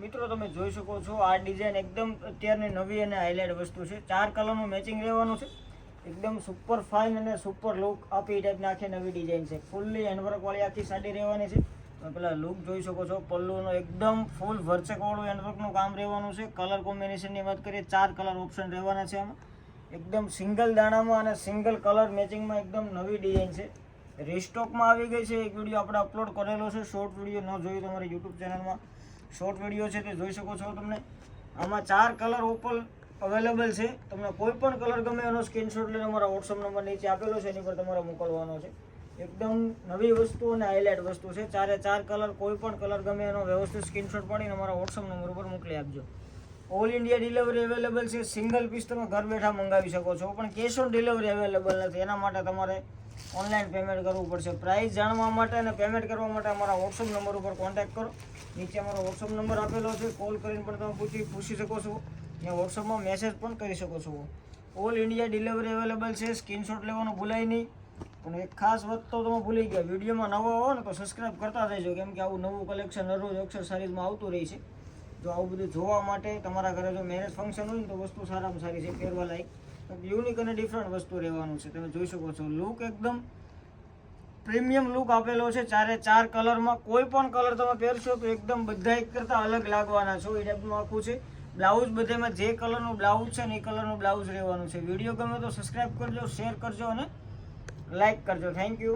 મિત્રો, તમે જોઈ શકો છો આ ડિઝાઇન એકદમ અત્યારની નવી અને હાઇલાઇટ વસ્તુ છે. ચાર કલરનું મેચિંગ રહેવાનું છે. એકદમ સુપર ફાઇન અને સુપર લુક આપી ટાઈપની આખી નવી ડિઝાઇન છે. ફૂલ્લી હેન્ડવર્ક વાળી આખી સાડી રહેવાની છે. તમે પેલા લુક જોઈ શકો છો. પલ્લુનો એકદમ ફૂલ વર્ચકવાળું હેન્ડવર્કનું કામ રહેવાનું છે. કલર કોમ્બિનેશનની વાત કરીએ, ચાર કલર ઓપ્શન રહેવાના છે આમાં. એકદમ સિંગલ દાણામાં અને સિંગલ કલર મેચિંગમાં એકદમ નવી ડિઝાઇન છે. રિસ્ટોકમાં આવી ગઈ છે. એક વીડિયો આપણે અપલોડ કરેલો છે. શોર્ટ વીડિયો ન જોયું તમારી યુટ્યુબ ચેનલમાં શોર્ટ વીડિયો છે તે જોઈ શકો છો તમને. આમાં ચાર કલર ઓપલ અવેલેબલ છે. તમને કોઈ પણ કલર ગમે એનો સ્ક્રીનશોટ લઈને અમારા વોટ્સઅપ નંબર નીચે આપેલો છે, એની પર તમારે મોકલવાનો છે. એકદમ નવી વસ્તુ અને હાઇલાઇટ વસ્તુ છે. ચારે ચાર કલર કોઈ પણ કલર ગમે એનો વ્યવસ્થિત સ્ક્રીનશોટ પાડીને અમારા વોટ્સઅપ નંબર ઉપર મોકલી આપજો. ઓલ ઇન્ડિયા ડિલિવરી અવેલેબલ છે. સિંગલ પીસ તમે ઘર બેઠા મંગાવી શકો છો. પણ કેશ ઓન ડિલિવરી અવેલેબલ નથી. એના માટે તમારે ઓનલાઈન પેમેન્ટ કરવું પડશે. પ્રાઇસ જાણવા માટે અને પેમેન્ટ કરવા માટે અમારા વોટ્સઅપ નંબર ઉપર કોન્ટેક્ટ કરો. નીચે અમારો વોટ્સઅપ નંબર આપેલો છે. કોલ કરીને પણ તમે પૂછી પૂછી શકો છો. ને વોટ્સઅપમાં મેસેજ પણ કરી શકો છો. ઓલ ઇન્ડિયા ડિલિવરી અવેલેબલ છે. સ્ક્રીનશોટ લેવાનું ભૂલાય નહીં. પણ એક ખાસ વાત તો તમે ભૂલી ગયા. વિડીયોમાં નવા હો ને તો સબસ્ક્રાઈબ કરતા રહેજો. કેમ કે આવું નવું કલેક્શન દરરોજ એક્સરસાઇઝમાં આવતું રહે છે. જો આવું બધું જોવા માટે તમારા ઘરે જો મેરેજ ફંક્શન હોય ને તો વસ્તુ સારામાં સારી છે, પહેરવા લાયક. યુનિક અને ડિફરન્ટ વસ્તુ રહેવાનું છે. તમે જોઈ શકો છો લુક એકદમ પ્રીમિયમ લુક આપેલો છે. ચારે ચાર કલરમાં કોઈ પણ કલર તમે પહેરશો તો એકદમ બધા એક કરતાં અલગ લાગવાના છો. એ ટાઈપનું આખું છે. બ્લાઉઝ બધામાં જે કલરનું બ્લાઉઝ છે ને એ કલરનું બ્લાઉઝ રહેવાનું છે. વીડિયો ગમે તો સબસ્ક્રાઈબ કરજો શેર કરજો અને લાઈક કરજો. Thank you